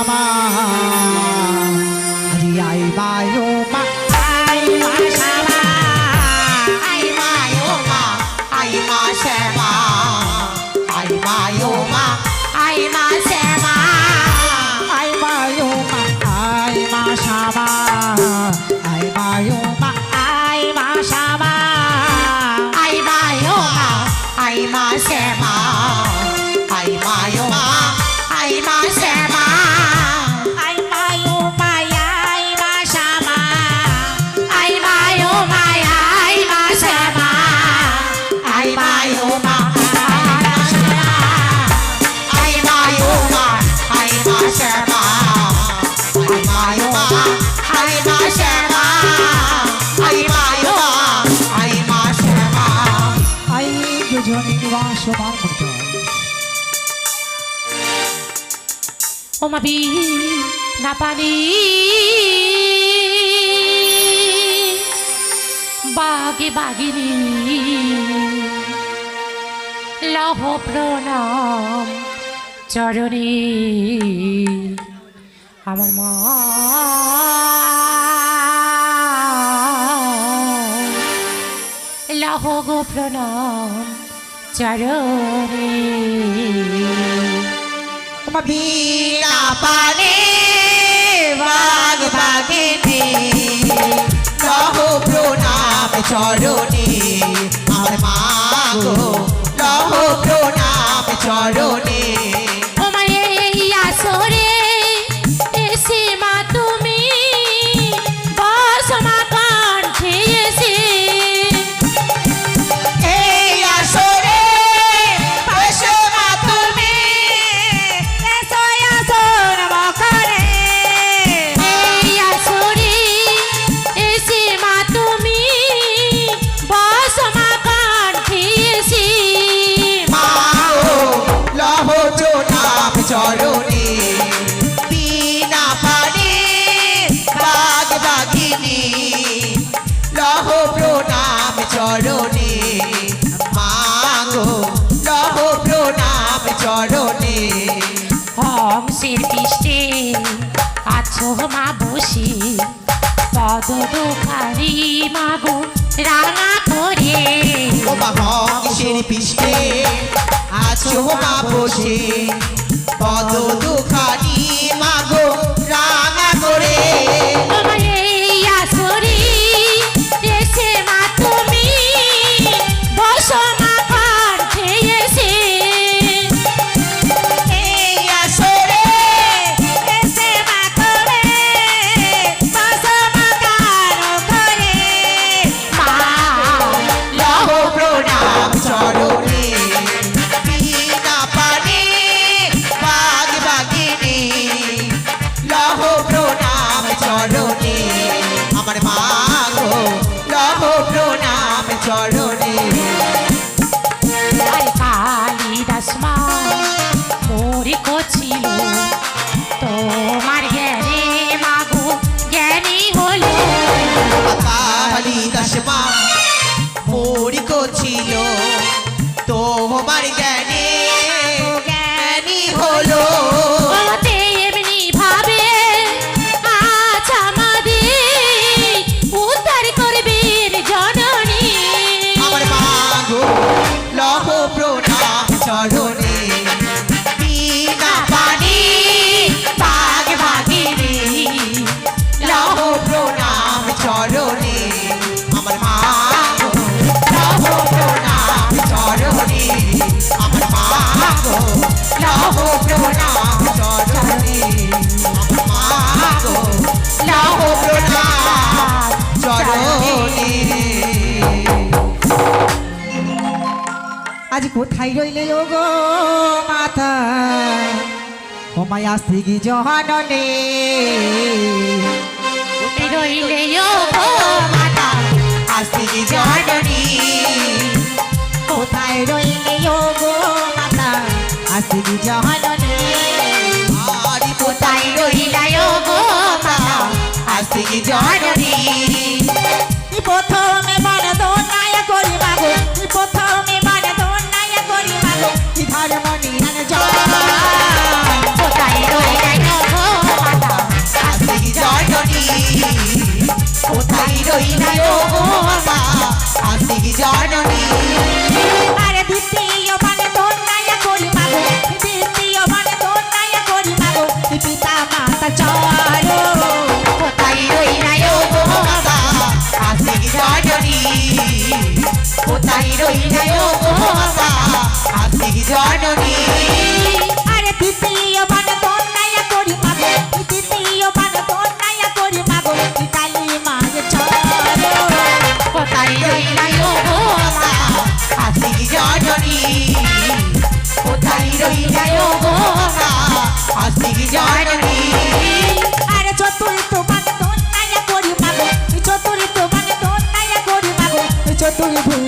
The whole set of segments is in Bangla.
আমার আই মায়ো মা, আই মা শ্যামা আই মায়ো মা, আই মা শ্যামা। আই মায়ো মা, আই মা শ্যামা। ওমাবি না পানি। বাগে বাগিনি লহ প্রণাম চরণে। আমার মা লহ গো প্রণাম চরণে। ভীরা পারে বাগ বাগে রহ প্রণাম চরণে আমার মা গো রহ প্রণাম চরণে তোমার এই আসরে 我都不怕 আজ কোথায় রইলে ও গো মাতা? ও মায়া স্ত্রী জহাননে কোথায় রইলে ও গো মাতা? আস্ত্রী জহাননে কোথায় রইলে ও গো মাতা? আস্ত্রী জহাননে আর কোথায় রইলে ও গো মাতা? আস্ত্রী জহাননে প্রথমে মারা দোনায় করি মাগো প্রথমে কোথায় রইলাই গো মাতা আস্তিক জননী। আরে দ্বিতীয় বনে দোনায় করি মাগো। দ্বিতীয় বনে দোনায় করি মাগো। কালী মায়ের চরো কোথায় রইলাই জননী। রইলাই জননী। আরে করি মাগো। করি মাগো।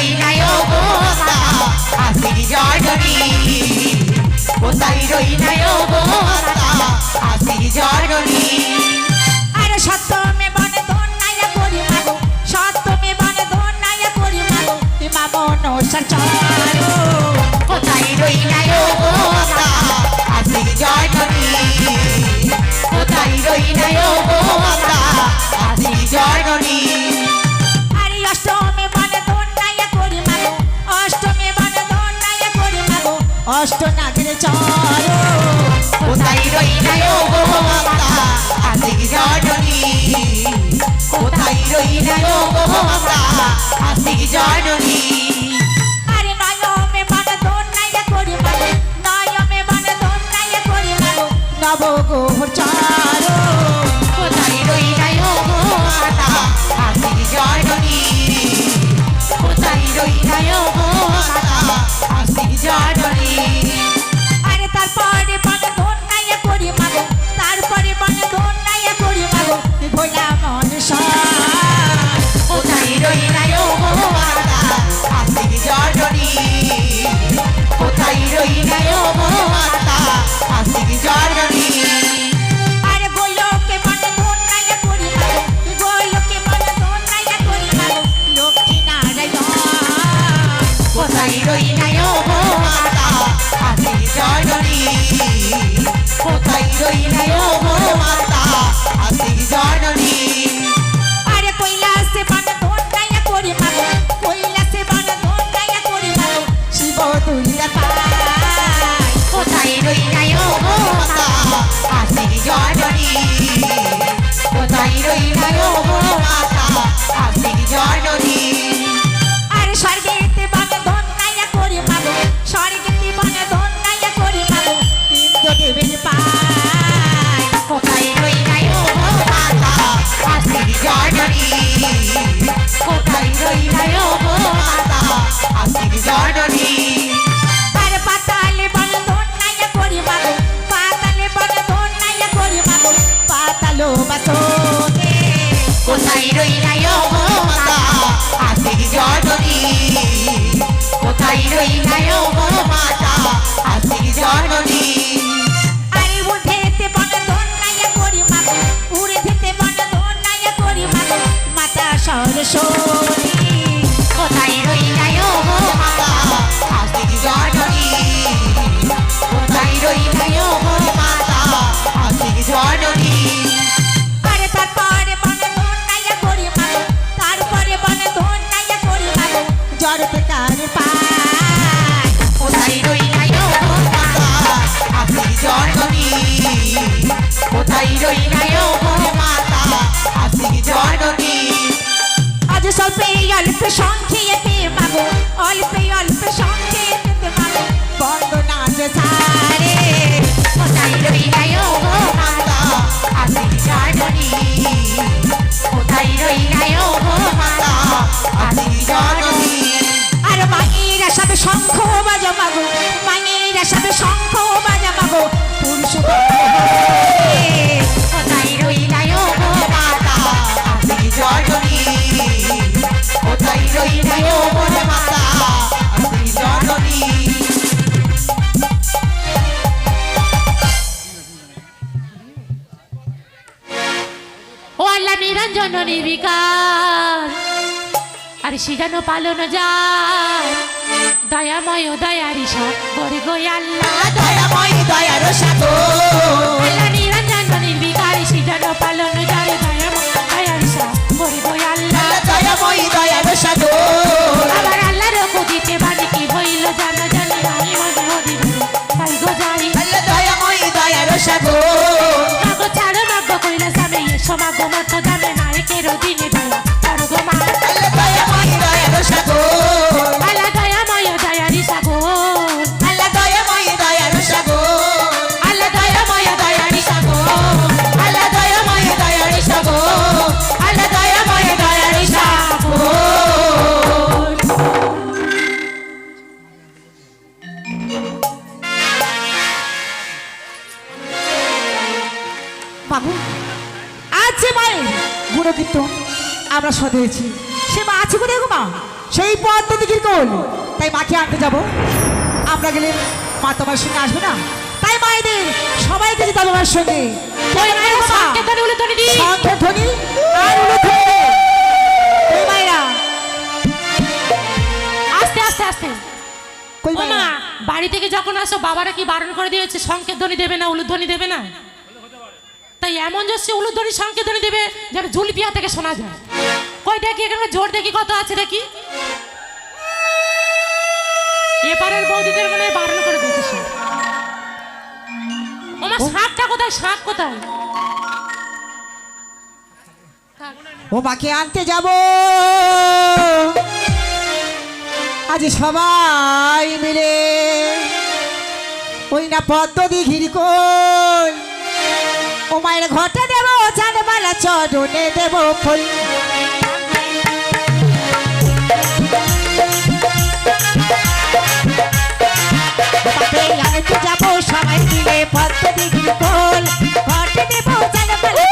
কোথায় রইলাই গো মাতা আস্তিক জননী কোথায় রইলাই গো মাতা আস্তিক জননী আরে সপ্তমে বানে দোনায়া করি মাগো সপ্তমে বানে দোনায়া করি মাগো মামন সচরো কোথায় রইলাই গো মাতা আস্তিক জননী কোথায় রইলাই গো মাতা আস্তিক জননী অষ্ট নাগের চরো কোথায় রইলাই গো মাতা আস্তিক জননী। কোথায় রইলাই গো মাতা আস্তিক জননী। কোথায় রইলাই গো মাতা আস্তিক জননী আরে স্বর্গেতে বানে দোনায়া করি মাগো স্বর্গেতে বানে দোনায়া করি মাগো ইন্দ্রদেবের পায়। কোথায় রইলাই গো মাতা আস্তিক জননী? কোথায় রইলাই গো মাতা আস্তিক জননী? কোথায় রইলাই মাতা আস্তিক জননী কোথায় রইলাই মাতা? আস্তিক জননী। অল্প সংখ্যে পাবো অল্প অল্প সংখ্যে পেতে পাবো সারে, কোথায় কোথায় রই আমি আর মায়েরা সাথে শঙ্খ বাজা মাগো, মায়েরা সব শঙ্খ নিরঞ্জন নির্বিকার। আর সিজানো পালন যায়। দয়াময় দয়ারি সব করে গো আল্লাহ। দয়াময় দয়ার সাগর। দয়াময় দয়ার সাগর মা মা সেই পথ দিকির কোল তাই মাকে আনতে যাব। আমরা গেলে মা তোমার সঙ্গে আসবে না? তাই মায়েদের সবাইকে যেতে হবে আমার সঙ্গে। ধ্বনি আর মায়েরা। আস্তে আস্তে আস্তে। মা বাড়ি থেকে যখন আসো বাবারা কি বারণ করে দিয়েছে? সংকেত ধ্বনি দেবে না উলুধ্বনি দেবে না? তাই এমন যাচ্ছে উলুধ্বনি সংকেত ধ্বনি দেবে যেন জুলপিয়া থেকে শোনা যায়। কই দেখি এখানে জোর দেখি কত আছে দেখি। এপারের বৌদিদের মনে হয় বারণ করে দিয়েছে সে। ওমা শাকটা কোথায়? শাক কোথায়? ও মাকে আনতে যাব। আজ সবাই মিলে ওই না পদ্ম দিঘির কোল। ও মায়ের ঘটে দেব চাঁদমালা চরণে দেব ফুল। তাতে তো যাব সবাই মিলে পদ্ম দিঘির কোল। ঘটে দেব চাঁদমালা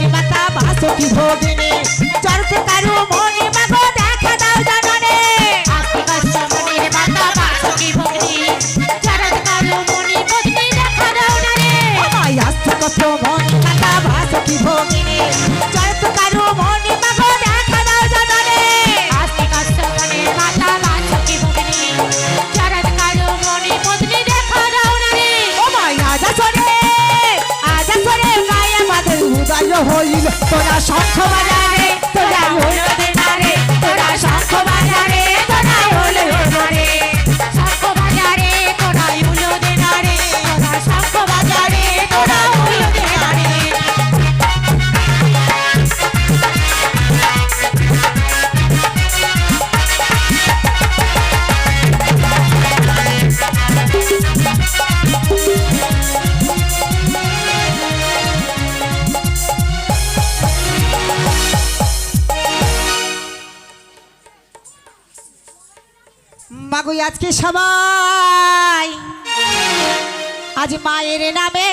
মনে মাতা বাসকি ভগিনী। চরতে কারু মনে মাগো দেখা দাও জাননে। আস্তিক মনি মাতা বাসকি ভগিনী। চরতে আমাদের হইল তোরা শঙ্খ বাজারে তোরা হইল তোরা শঙ্খ বাজারে। আজকে সবাই, আজ মায়ের নামে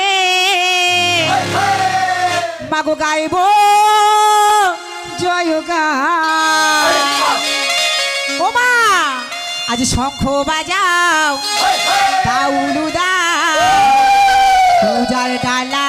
মাগো গাইব, জয় ও মা, আজ শঙ্খ বাজাও, দাউলু দাও, পূজার ডালা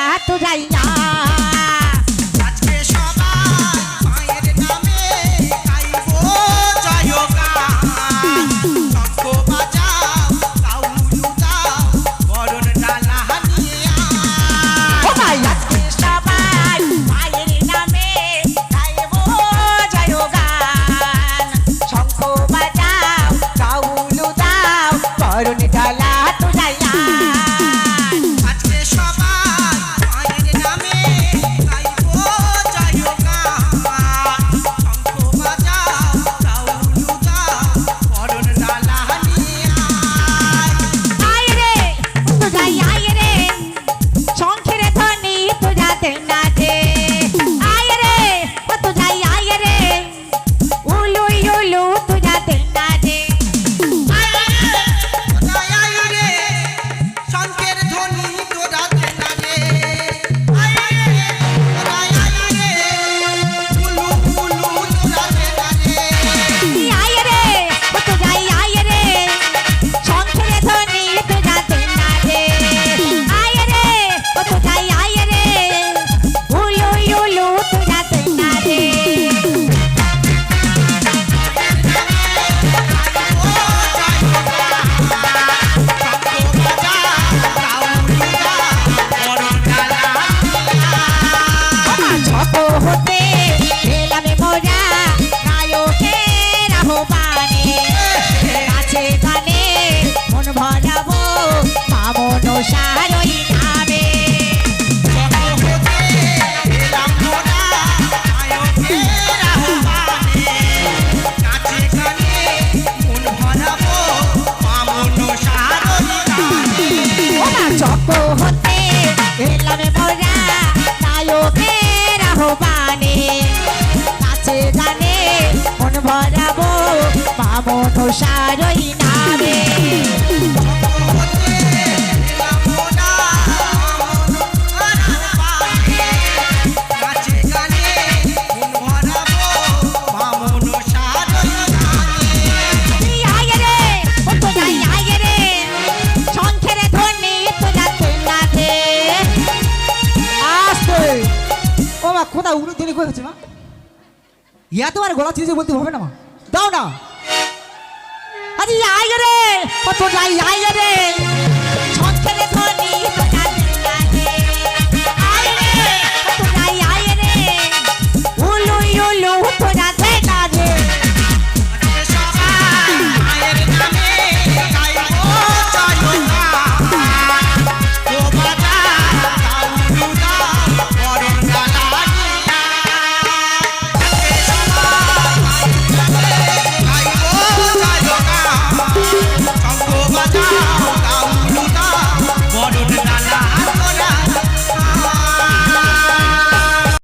আসতে। ও মা, কোথায় উড়ে দিনে করেছে মা? ইয়া তোমার গলা চিজে বলতে হবে না মা। দাও না। ও যাই রে